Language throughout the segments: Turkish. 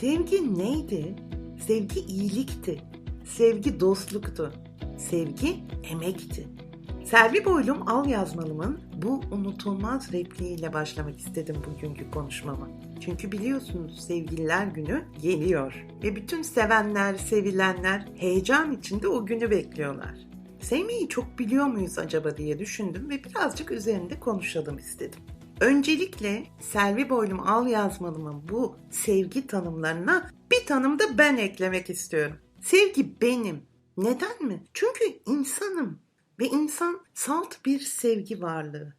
Sevgi neydi? Sevgi iyilikti. Sevgi dostluktu. Sevgi emekti. Selvi Boylum Al Yazmalım'ın bu unutulmaz repliğiyle başlamak istedim bugünkü konuşmama. Çünkü biliyorsunuz sevgililer günü geliyor ve bütün sevenler, sevilenler heyecan içinde o günü bekliyorlar. Sevmeyi çok biliyor muyuz acaba diye düşündüm ve birazcık üzerinde konuşalım istedim. Öncelikle Selvi Boylum Al Yazmalım'ın bu sevgi tanımlarına bir tanım da ben eklemek istiyorum. Sevgi benim. Neden mi? Çünkü insanım ve insan salt bir sevgi varlığı.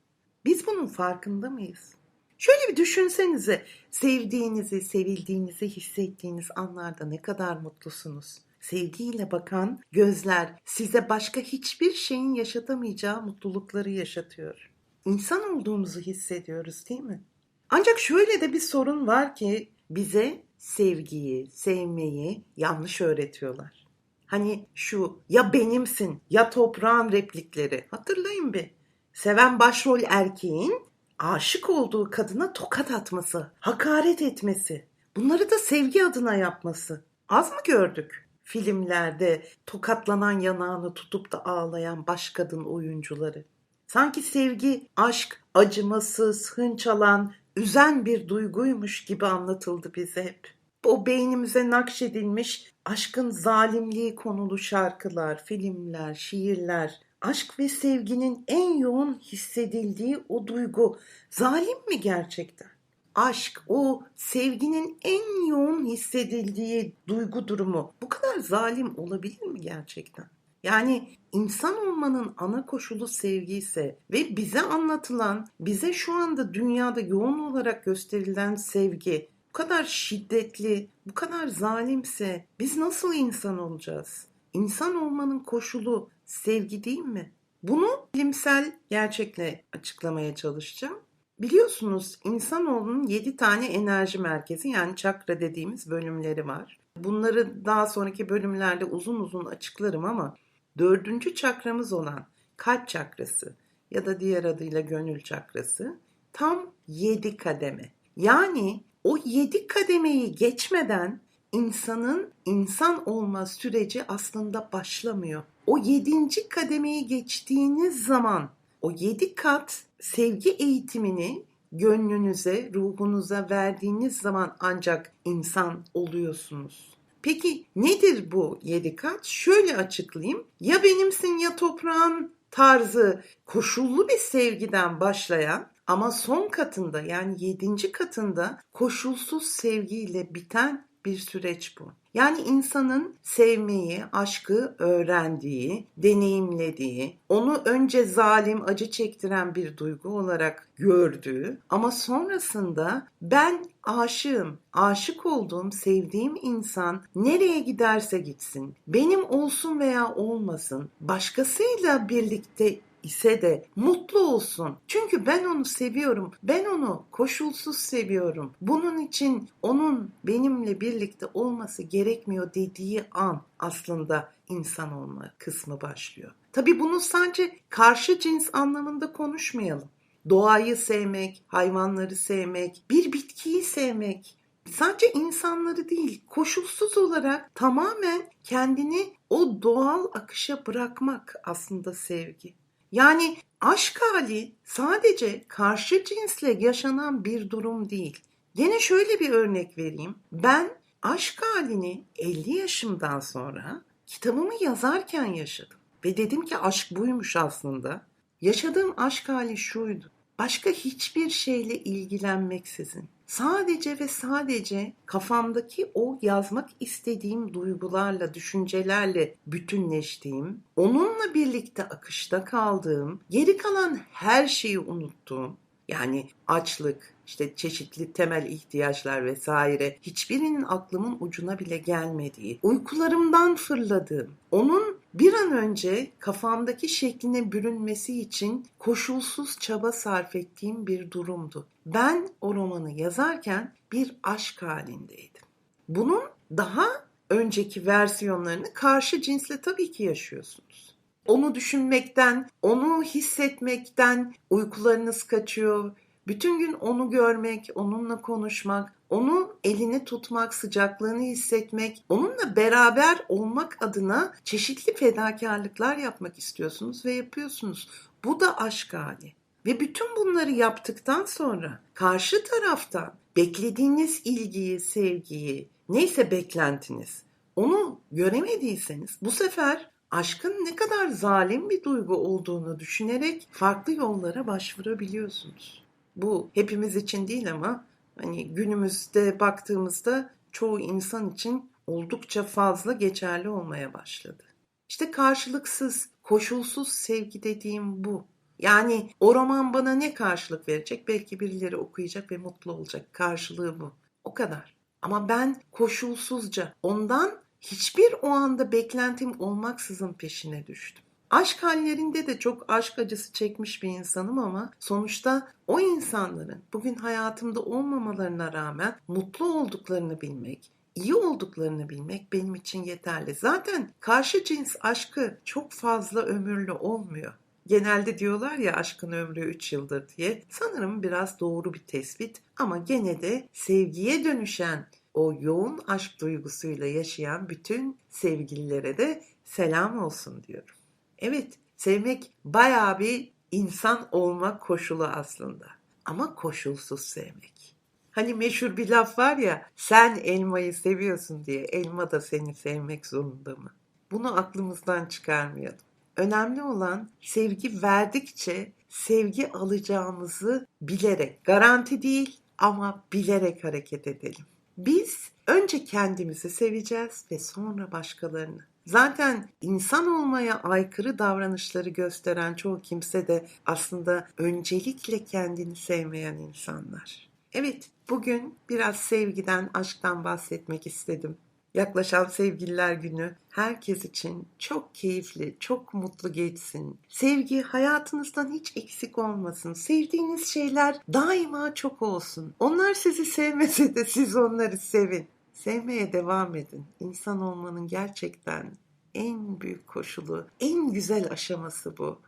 Biz bunun farkında mıyız? Şöyle bir düşünsenize sevdiğinizi, sevildiğinizi hissettiğiniz anlarda ne kadar mutlusunuz. Sevgiyle bakan gözler size başka hiçbir şeyin yaşatamayacağı mutlulukları yaşatıyor. İnsan olduğumuzu hissediyoruz değil mi? Ancak şöyle de bir sorun var ki bize sevgiyi, sevmeyi yanlış öğretiyorlar. Hani şu ya benimsin ya toprağın replikleri hatırlayın bir. Seven başrol erkeğin aşık olduğu kadına tokat atması, hakaret etmesi, bunları da sevgi adına yapması. Az mı gördük? Filmlerde tokatlanan yanağını tutup da ağlayan baş kadın oyuncuları. Sanki sevgi, aşk, acımasız, hınç alan, üzen bir duyguymuş gibi anlatıldı bize hep. O beynimize nakşedilmiş aşkın zalimliği konulu şarkılar, filmler, şiirler, aşk ve sevginin en yoğun hissedildiği o duygu zalim mi gerçekten? Aşk, o sevginin en yoğun hissedildiği duygu durumu bu kadar zalim olabilir mi gerçekten? Yani insan olmanın ana koşulu sevgi ise ve bize anlatılan, bize şu anda dünyada yoğun olarak gösterilen sevgi bu kadar şiddetli, bu kadar zalimse biz nasıl insan olacağız? İnsan olmanın koşulu sevgi değil mi? Bunu bilimsel gerçekle açıklamaya çalışacağım. Biliyorsunuz insanoğlunun 7 tane enerji merkezi yani çakra dediğimiz bölümleri var. Bunları daha sonraki bölümlerde uzun uzun açıklarım ama dördüncü çakramız olan kalp çakrası ya da diğer adıyla gönül çakrası tam 7 kademe. Yani o 7 kademeyi geçmeden insanın insan olma süreci aslında başlamıyor. O yedinci kademeyi geçtiğiniz zaman o yedi kat sevgi eğitimini gönlünüze, ruhunuza verdiğiniz zaman ancak insan oluyorsunuz. Peki nedir bu yedi kat? Şöyle açıklayayım. Ya benimsin ya toprağın tarzı koşullu bir sevgiden başlayan ama son katında yani yedinci katında koşulsuz sevgiyle biten bir süreç bu. Yani insanın sevmeyi, aşkı öğrendiği, deneyimlediği, onu önce zalim, acı çektiren bir duygu olarak gördüğü ama sonrasında ben aşığım, aşık olduğum, sevdiğim insan nereye giderse gitsin, benim olsun veya olmasın, başkasıyla birlikte ise de mutlu olsun. Çünkü ben onu seviyorum. Ben onu koşulsuz seviyorum. Bunun için onun benimle birlikte olması gerekmiyor dediği an aslında insan olma kısmı başlıyor. Tabii bunu sadece karşı cins anlamında konuşmayalım. Doğayı sevmek, hayvanları sevmek, bir bitkiyi sevmek, sadece insanları değil, koşulsuz olarak tamamen kendini o doğal akışa bırakmak aslında sevgi. Yani aşk hali sadece karşı cinsle yaşanan bir durum değil. Yine şöyle bir örnek vereyim. Ben aşk halini 50 yaşımdan sonra kitabımı yazarken yaşadım. Ve dedim ki aşk buymuş aslında. Yaşadığım aşk hali şuydu. Başka hiçbir şeyle ilgilenmeksizin sadece ve sadece kafamdaki o yazmak istediğim duygularla, düşüncelerle bütünleştiğim, onunla birlikte akışta kaldığım, geri kalan her şeyi unuttuğum, yani açlık, işte çeşitli temel ihtiyaçlar vesaire hiçbirinin aklımın ucuna bile gelmediği, uykularımdan fırladığım, onun bir an önce kafamdaki şekline bürünmesi için koşulsuz çaba sarf ettiğim bir durumdu. Ben o romanı yazarken bir aşk halindeydim. Bunun daha önceki versiyonlarını karşı cinsle tabii ki yaşıyorsunuz. Onu düşünmekten, onu hissetmekten uykularınız kaçıyor. Bütün gün onu görmek, onunla konuşmak, onu elini tutmak, sıcaklığını hissetmek, onunla beraber olmak adına çeşitli fedakarlıklar yapmak istiyorsunuz ve yapıyorsunuz. Bu da aşk hali. Ve bütün bunları yaptıktan sonra karşı taraftan beklediğiniz ilgiyi, sevgiyi, neyse beklentiniz onu göremediyseniz bu sefer aşkın ne kadar zalim bir duygu olduğunu düşünerek farklı yollara başvurabiliyorsunuz. Bu hepimiz için değil ama hani günümüzde baktığımızda çoğu insan için oldukça fazla geçerli olmaya başladı. İşte karşılıksız, koşulsuz sevgi dediğim bu. Yani o roman bana ne karşılık verecek? Belki birileri okuyacak ve mutlu olacak. Karşılığı bu. O kadar. Ama ben koşulsuzca ondan hiçbir o anda beklentim olmaksızın peşine düştüm. Aşk hallerinde de çok aşk acısı çekmiş bir insanım ama sonuçta o insanların bugün hayatımda olmamalarına rağmen mutlu olduklarını bilmek, iyi olduklarını bilmek benim için yeterli. Zaten karşı cins aşkı çok fazla ömürlü olmuyor. Genelde diyorlar ya aşkın ömrü 3 yıldır diye. Sanırım biraz doğru bir tespit ama gene de sevgiye dönüşen o yoğun aşk duygusuyla yaşayan bütün sevgililere de selam olsun diyorum. Evet, sevmek bayağı bir insan olma koşulu aslında. Ama koşulsuz sevmek. Hani meşhur bir laf var ya, sen elmayı seviyorsun diye elma da seni sevmek zorunda mı? Bunu aklımızdan çıkarmayalım. Önemli olan sevgi verdikçe sevgi alacağımızı bilerek, garanti değil ama bilerek hareket edelim. Biz önce kendimizi seveceğiz ve sonra başkalarını. Zaten insan olmaya aykırı davranışları gösteren çoğu kimse de aslında öncelikle kendini sevmeyen insanlar. Evet, bugün biraz sevgiden, aşktan bahsetmek istedim. Yaklaşan Sevgililer Günü herkes için çok keyifli, çok mutlu geçsin. Sevgi hayatınızdan hiç eksik olmasın. Sevdiğiniz şeyler daima çok olsun. Onlar sizi sevmese de siz onları sevin. Sevmeye devam edin. İnsan olmanın gerçekten en büyük koşulu, en güzel aşaması bu.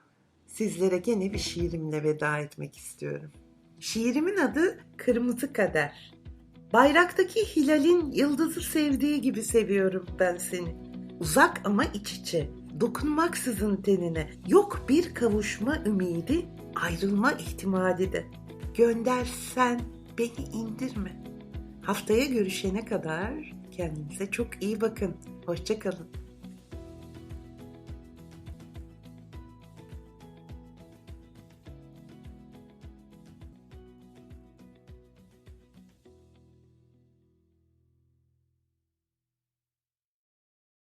Sizlere gene bir şiirimle veda etmek istiyorum. Şiirimin adı Kırmızı Kader. Bayraktaki hilalin yıldızı sevdiği gibi seviyorum ben seni. Uzak ama iç içe, dokunmaksızın tenine. Yok bir kavuşma ümidi, ayrılma ihtimali de. Göndersen beni indirme. Haftaya görüşene kadar kendinize çok iyi bakın. Hoşçakalın.